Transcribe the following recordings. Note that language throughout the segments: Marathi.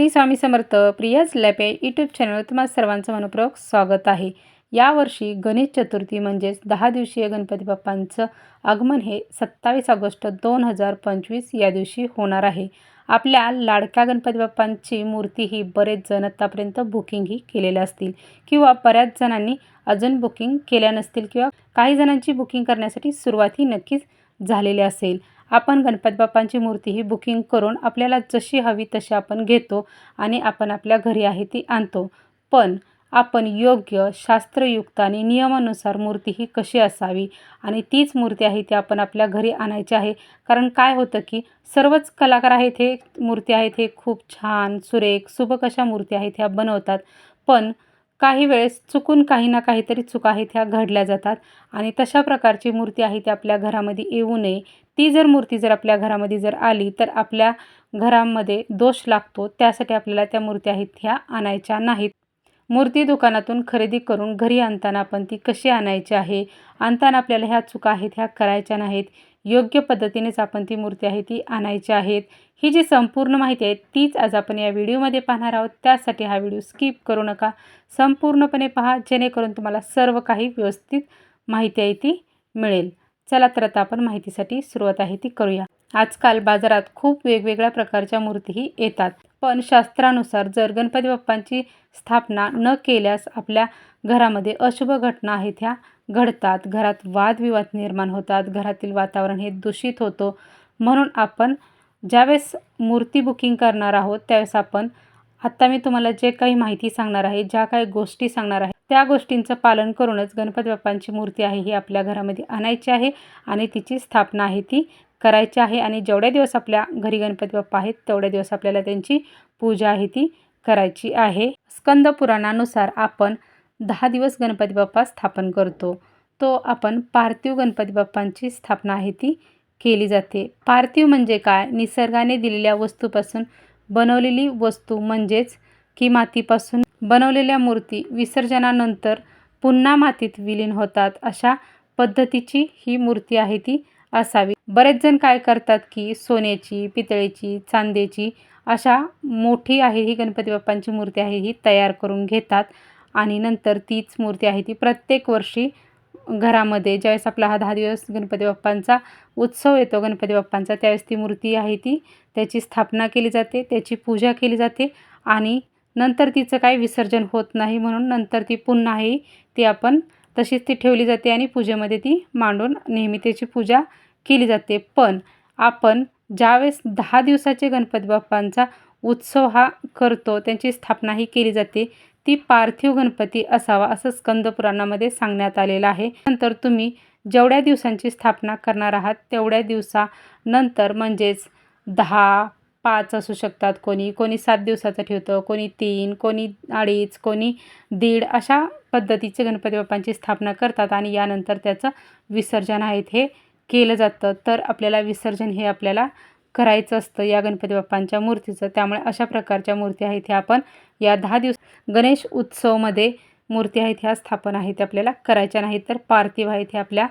श्री स्वामी समर्थ प्रियाज लॅपे यूट्यूब चॅनल तुम्हा सर्वांचं मनपूर्वक स्वागत आहे. यावर्षी गणेश चतुर्थी म्हणजेच दहा दिवसीय गणपती बाप्पांचं आगमन हे सत्तावीस ऑगस्ट दोन हजार पंचवीस या दिवशी होणार आहे. आपल्या लाडक्या गणपती बाप्पांची मूर्ती ही बरेच जण आत्तापर्यंत बुकिंगही केलेल्या असतील किंवा बऱ्याच जणांनी अजून बुकिंग केल्या नसतील किंवा काही जणांची बुकिंग करण्यासाठी सुरुवात ही नक्कीच झालेले असेल. आपण गणपती बाप्पांची मूर्ती ही बुकिंग करून आपल्याला जशी हवी तशी आपण घेतो आणि आपण आपल्या घरी आहे ती आणतो. पण आपण योग्य शास्त्रयुक्त आणि नियमानुसार मूर्ती ही कशी असावी आणि तीच मूर्ती आहे ती आपण आपल्या घरी आणायची आहे. कारण काय होतं की सर्वच कलाकार आहेत हे मूर्ती आहेत हे खूप छान सुरेख सुबक अशा मूर्ती आहेत ह्या बनवतात. पण काही वेळेस चुकून काही ना काहीतरी चुका आहेत ह्या घडल्या जातात. आणि तशा प्रकारची मूर्ती आहे ती आपल्या घरामध्ये येऊ नये. ती जर मूर्ती जर आपल्या घरामध्ये जर आली तर आपल्या घरामध्ये दोष लागतो. त्यासाठी आपल्याला त्या मूर्ती आहेत ह्या आणायच्या नाहीत. मूर्ती दुकानातून खरेदी करून घरी आणताना आपण ती कशी आणायची आहे? आणताना आपल्याला ह्या चुका आहेत ह्या करायच्या नाहीत. योग्य पद्धतीनेच आपण ती मूर्ती आहे ती आणायची आहेत. ही जी संपूर्ण माहिती आहे तीच आज आपण या व्हिडिओमध्ये पाहणार आहोत. त्यासाठी हा व्हिडिओ स्किप करू नका. संपूर्णपणे पहा जेणेकरून तुम्हाला सर्व काही व्यवस्थित माहिती आहे ती मिळेल. चला तर आता आपण माहितीसाठी सुरुवात आहे ती करूया. आजकाल बाजारात खूप वेगवेगळ्या प्रकारच्या मूर्तीही येतात. पण शास्त्रानुसार जर गणपती बाप्पांची स्थापना न केल्यास आपल्या घरामध्ये अशुभ घटना आहेत ह्या घडतात. घरात वादविवाद निर्माण होतात. घरातील वातावरण हे दूषित होतं. म्हणून आपण ज्यावेळेस मूर्ती बुकिंग करणार आहोत त्यावेळेस आपण आत्ता मी तुम्हाला जे काही माहिती सांगणार आहे ज्या काही गोष्टी सांगणार आहे त्या गोष्टींचं पालन करूनच गणपती बाप्पांची मूर्ती आहे ही आपल्या घरामध्ये आणायची आहे आणि तिची स्थापना आहे ती करायची आहे आणि जेवढ्या दिवस आपल्या घरी गणपती बाप्पा आहेत तेवढ्या दिवस आपल्याला त्यांची पूजा आहे ती करायची आहे. स्कंद पुराणानुसार आपण दहा दिवस गणपती बाप्पा स्थापन करतो. तो आपण पार्थिव गणपती बाप्पांची स्थापना आहे ती केली जाते. पार्थिव म्हणजे काय? निसर्गाने दिलेल्या वस्तूपासून बनवलेली वस्तू म्हणजेच की मातीपासून बनवलेल्या मूर्ती विसर्जनानंतर पुन्हा मातीत विलीन होतात अशा पद्धतीची ही मूर्ती आहे ती असावी. बरेच जण काय करतात की सोन्याची पितळेची चांदीची अशा मोठी आहे ही गणपती बाप्पांची मूर्ती आहे ही तयार करून घेतात आणि नंतर तीच मूर्ती आहे ती प्रत्येक वर्षी घरामध्ये ज्यावेळेस आपला हा दहा दिवस गणपती बाप्पांचा उत्सव येतो गणपती बाप्पांचा त्यावेळेस ती मूर्ती आहे ती. त्याची स्थापना केली जाते त्याची पूजा केली जाते आणि नंतर तिचं काही विसर्जन होत नाही म्हणून नंतर ती पुन्हाही ती आपण तशीच ती ठेवली जाते आणि पूजेमध्ये ती मांडून नेहमी त्याची पूजा केली जाते. पण आपण ज्यावेळेस दहा दिवसाचे गणपती बाप्पांचा उत्सव हा करतो त्यांची स्थापनाही केली जाते ती पार्थिव गणपती असावा असं स्कंदपुराणामध्ये सांगण्यात आलेलं आहे. नंतर तुम्ही जेवढ्या दिवसांची स्थापना करणार आहात तेवढ्या दिवसानंतर म्हणजेच दहा पाच असू शकतात. कोणी कोणी सात दिवसाचं ठेवतं कोणी तीन कोणी अडीच कोणी दीड अशा पद्धतीचे गणपती बाप्पांची स्थापना करतात आणि यानंतर त्याचं विसर्जन आहेत हे केलं जातं. तर आपल्याला विसर्जन हे आपल्याला करायचं असतं या गणपती बाप्पांच्या मूर्तीचं. त्यामुळे अशा प्रकारच्या मूर्ती आहेत ह्या आपण या दहा दिवस गणेश उत्सवमध्ये मूर्ती आहेत ह्या स्थापना आहेत आपल्याला करायच्या नाहीत तर पार्थिव आहेत ह्या आपल्या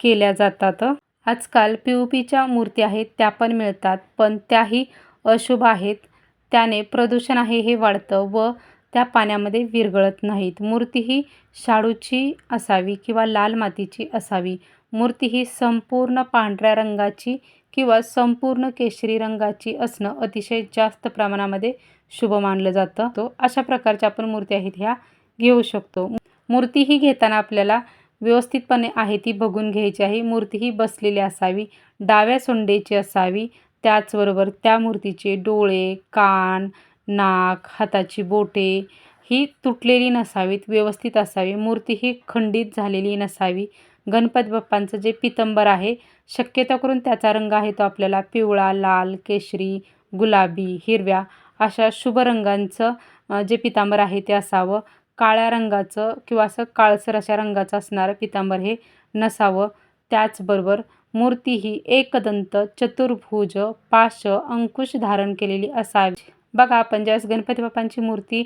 केल्या जातात. आजकाल पी यू पीच्या मूर्ती आहेत त्या पण मिळतात पण त्याही अशुभ आहेत. त्याने प्रदूषण आहे हे वाढतं व त्या पाण्यामध्ये विरघळत नाहीत. मूर्ती ही शाडूची असावी किंवा लाल मातीची असावी. मूर्ती ही संपूर्ण पांढऱ्या रंगाची किंवा संपूर्ण केशरी रंगाची असणं अतिशय जास्त प्रमाणामध्ये शुभ मानलं जातं. तो अशा प्रकारच्या आपण मूर्ती आहेत ह्या घेऊ शकतो. मूर्ती ही घेताना आपल्याला व्यवस्थितपणे आहे ती बघून घ्यायची आहे. मूर्ती ही बसलेली असावी डाव्या सोंडेची असावी त्याचबरोबर त्या मूर्तीचे डोळे कान नाक हाताची बोटे ही तुटलेली नसावीत व्यवस्थित असावी. मूर्ती ही खंडित झालेली नसावी. गणपती बाप्पांचं जे पितंबर आहे शक्यता करून त्याचा रंग आहे तो आपल्याला पिवळा लाल केशरी गुलाबी हिरव्या अशा शुभ रंगांचं जे पितांबर आहे ते असावं. काळ्या रंगाचं किंवा असं काळसर अशा रंगाचं असणारं पितांबर हे नसावं. त्याचबरोबर मूर्ती ही एकदंत चतुर्भुज पाश अंकुश धारण केलेली असावी. बघा आपण ज्यावेळेस गणपती बाप्पांची मूर्ती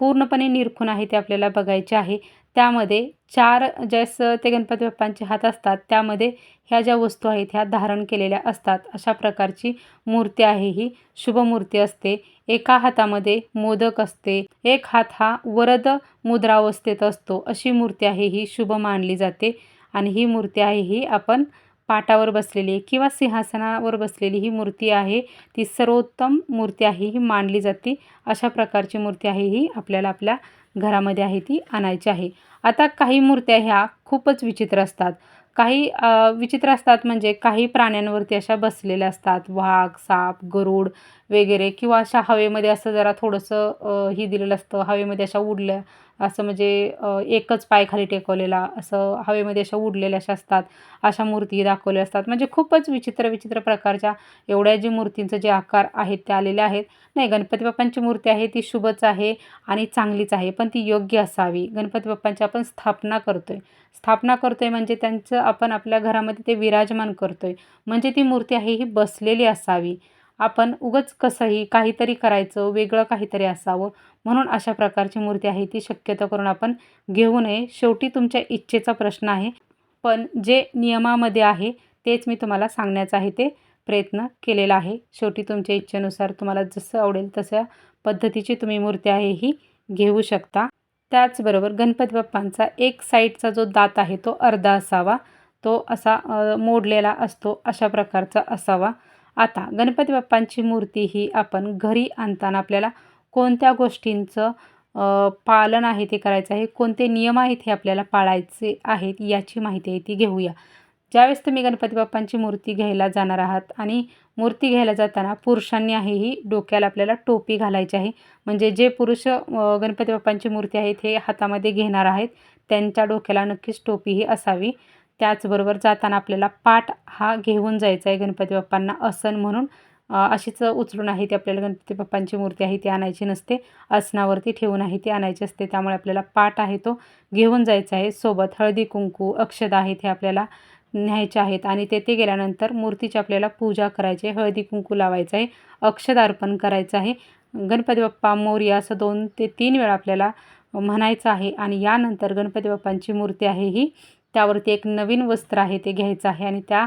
पूर्णपणे निरखून आहे ते आपल्याला बघायचे आहे. त्यामध्ये चार ज्यास ते गणपती बाप्पांचे हात असतात त्यामध्ये ह्या ज्या वस्तू आहेत ह्या धारण केलेल्या असतात. अशा प्रकारची मूर्ती आहे ही. शुभ मूर्ती असते. एका हातामध्ये मोदक असते. एक हात हा वरद मुद्रावस्थेत असतो. अशी मूर्ती आहे ही. शुभ मानली जाते. आणि ही मूर्ती आहे ही आपण पाटावर बसलेली किंवा सिंहासनावर बसलेली ही मूर्ती आहे. ती सर्वोत्तम मूर्ती आहे ही मानली जाते. अशा प्रकारची मूर्ती आहे ही आपल्याला आपल्या घरामध्ये आहे ती आणायची आहे. आता काही मूर्त्या ह्या खूपच विचित्र असतात. काही विचित्र असतात म्हणजे काही प्राण्यांवरती अशा बसलेल्या असतात. वाघ साप गरुड वगैरे किंवा अशा हवेमध्ये असं जरा थोडंसं ही दिलेलं असतं. हवेमध्ये अशा उडल्या असं म्हणजे एकच पाय खाली टेकवलेला असं हवेमध्ये अशा उडलेल्या अशा असतात अशा मूर्ती दाखवल्या असतात. म्हणजे खूपच विचित्र विचित्र प्रकारच्या एवढ्या जी मूर्तींचं जे आकार आहेत ते आलेले आहेत. नाही गणपती बाप्पांची मूर्ती आहे ती शुभच आहे आणि चांगलीच आहे पण ती योग्य असावी. गणपती बाप्पांची आपण स्थापना करतो आहे स्थापना करतो आहे म्हणजे त्यांचं आपण आपल्या घरामध्ये ते विराजमान करतो आहे म्हणजे ती मूर्ती आहे ही बसलेली असावी. आपण उगच कसंही काहीतरी करायचं वेगळं काहीतरी असावं म्हणून अशा प्रकारची मूर्ती आहे ती शक्यतो करून आपण घेऊ नये. शेवटी तुमच्या इच्छेचा प्रश्न आहे पण जे नियमामध्ये आहे तेच मी तुम्हाला सांगण्याचं आहे ते प्रयत्न केलेला आहे. शेवटी तुमच्या इच्छेनुसार तुम्हाला जसं आवडेल तशा पद्धतीची तुम्ही मूर्ती आहे ही घेऊ शकता. त्याचबरोबर गणपती बाप्पांचा एक साईडचा जो दात आहे तो अर्धा असावा तो असा मोडलेला असतो अशा प्रकारचा असावा. आता गणपती बाप्पांची मूर्ती ही आपण घरी आणताना आपल्याला कोणत्या गोष्टींचं पालन आहे ते करायचं आहे कोणते नियम आहेत हे आपल्याला पाळायचे आहेत याची माहिती आहे ती घेऊया. ज्यावेळेस तुम्ही गणपती बाप्पांची मूर्ती घ्यायला जाणार आहात आणि मूर्ती घ्यायला जाताना पुरुषांनी आहे ही डोक्याला आपल्याला टोपी घालायची आहे. म्हणजे जे पुरुष गणपती बाप्पांची मूर्ती आहेत हे हातामध्ये घेणार आहेत त्यांच्या डोक्याला नक्कीच टोपी ही असावी. त्याचबरोबर जाताना आपल्याला पाठ हा घेऊन जायचा आहे गणपती बाप्पांना असन म्हणून. अशीच उचलून आहे ती आपल्याला गणपती बाप्पांची मूर्ती आहे ती आणायची नसते. आसनावरती ठेवून आहे ती आणायची असते. त्यामुळे आपल्याला पाठ आहे तो घेऊन जायचा आहे. सोबत हळदी कुंकू अक्षदा आहेत हे आपल्याला न्यायचे आहेत. आणि तेथे गेल्यानंतर मूर्तीची आपल्याला पूजा करायची आहे. हळदी कुंकू लावायचं आहे. अक्षदा अर्पण करायचं आहे. गणपती बाप्पा मोर्या असं दोन ते तीन वेळा आपल्याला म्हणायचं आहे. आणि यानंतर गणपती बाप्पांची मूर्ती आहे ही. त्यावरती एक नवीन वस्त्र आहे ते घ्यायचं आहे आणि त्या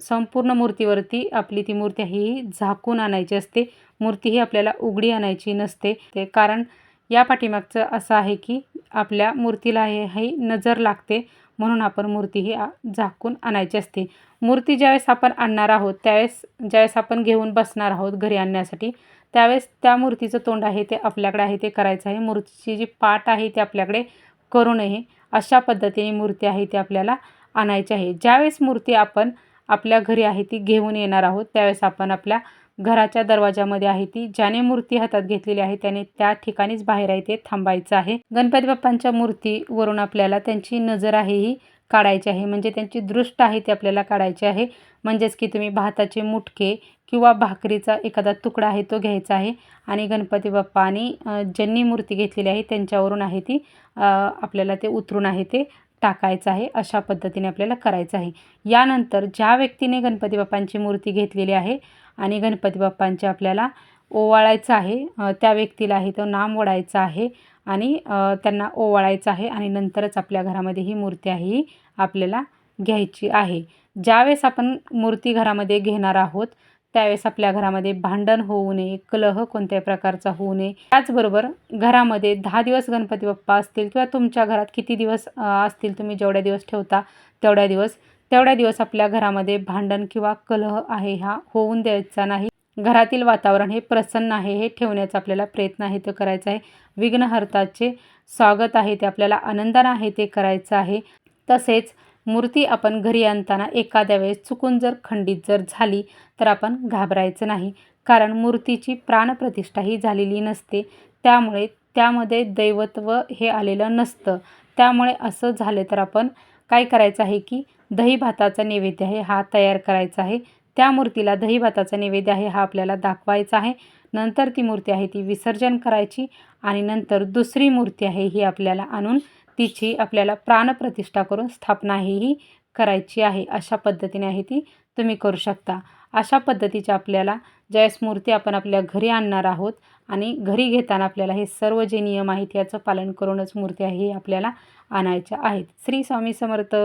संपूर्ण मूर्तीवरती आपली ती मूर्ती ही झाकून आणायची असते. मूर्ती ही आपल्याला उघडी आणायची नसते. ते कारण या पाठीमागचं असं आहे की आपल्या मूर्तीला हे ही नजर लागते म्हणून आपण मूर्ती ही झाकून आणायची असते. मूर्ती ज्यावेळेस आपण आणणार आहोत त्यावेळेस ज्यावेळेस आपण घेऊन बसणार आहोत घरी आणण्यासाठी त्यावेळेस त्या मूर्तीचं तोंड आहे ते आपल्याकडे आहे ते करायचं आहे. मूर्तीची जी पाठ आहे ते आपल्याकडे करू नये. अशा पद्धतीने मूर्ती आहे ती आपल्याला आणायची आहे. ज्यावेळेस मूर्ती आपण आपल्या घरी आहे ती घेऊन येणार आहोत त्यावेळेस आपण आपल्या घराच्या दरवाजामध्ये आहे ती ज्याने मूर्ती हातात घेतलेली आहे त्याने त्या ठिकाणीच बाहेर आहे ते थांबायचं आहे. गणपती बाप्पांच्या मूर्तीवरून आपल्याला त्यांची नजर आहे ही काढायची आहे. म्हणजे त्यांची दृष्ट आहे ती आपल्याला काढायची आहे. म्हणजेच की तुम्ही भाताचे मुटके किंवा भाकरीचा एखादा तुकडा आहे तो घ्यायचा आहे. आणि गणपती बाप्पा आणि ज्यांनी मूर्ती घेतलेली आहे त्यांच्यावरून आहे ती आपल्याला ते उतरून आहे ते टाकायचं आहे. अशा पद्धतीने आपल्याला करायचं आहे. यानंतर ज्या व्यक्तीने गणपती बाप्पांची मूर्ती घेतलेली आहे आणि गणपती बाप्पांचे आपल्याला ओवाळायचं आहे त्या व्यक्तीला आहे तो नाम ओढायचा आहे आणि त्यांना ओवाळायचं आहे आणि नंतरच आपल्या घरामध्ये ही मूर्ती आहे ही आपल्याला घ्यायची आहे. ज्यावेळेस आपण मूर्ती घरामध्ये घेणार आहोत त्यावेळेस आपल्या घरामध्ये भांडण होऊ नये कलह कोणत्याही प्रकारचा होऊ नये. त्याचबरोबर घरामध्ये दहा दिवस गणपती बाप्पा असतील किंवा तुमच्या घरात किती दिवस असतील तुम्ही जेवढ्या दिवस ठेवता तेवढ्या दिवस तेवढ्या दिवस आपल्या घरामध्ये भांडण किंवा कलह आहे हा होऊन द्यायचा नाही. घरातील वातावरण हे प्रसन्न आहे हे ठेवण्याचा आपल्याला प्रयत्न आहे तो करायचा आहे. विघ्नहर्ताचे स्वागत आहे ते आपल्याला आनंदानं आहे ते करायचं आहे. तसेच मूर्ती आपण घरी आणताना एखाद्या वेळेस चुकून जर खंडित जर झाली तर आपण घाबरायचं नाही. कारण मूर्तीची प्राणप्रतिष्ठा ही झालेली नसते. त्यामुळे त्यामध्ये दैवत्व हे आलेलं नसतं. त्यामुळे असं झालं तर आपण काय करायचं आहे की दही भाताचा नैवेद्य आहे हा तयार करायचा आहे. त्या मूर्तीला दही भाताचा नैवेद्य आहे हा आपल्याला दाखवायचा आहे. नंतर ती मूर्ती आहे ती विसर्जन करायची आणि नंतर दुसरी मूर्ती आहे ही आपल्याला आणून तिची आपल्याला प्राणप्रतिष्ठा करून स्थापना ही करायची आहे. अशा पद्धतीने आहे ती. तुम्ही करू शकता. अशा पद्धतीची आपल्याला ज्यावेळेस मूर्ती आपण आपल्या घरी आणणार आहोत आणि घरी घेताना आपल्याला हे सर्व जे नियम आहेत याचं पालन करूनच मूर्ती आहे ही आपल्याला आणायच्या आहेत. श्री स्वामी समर्थ.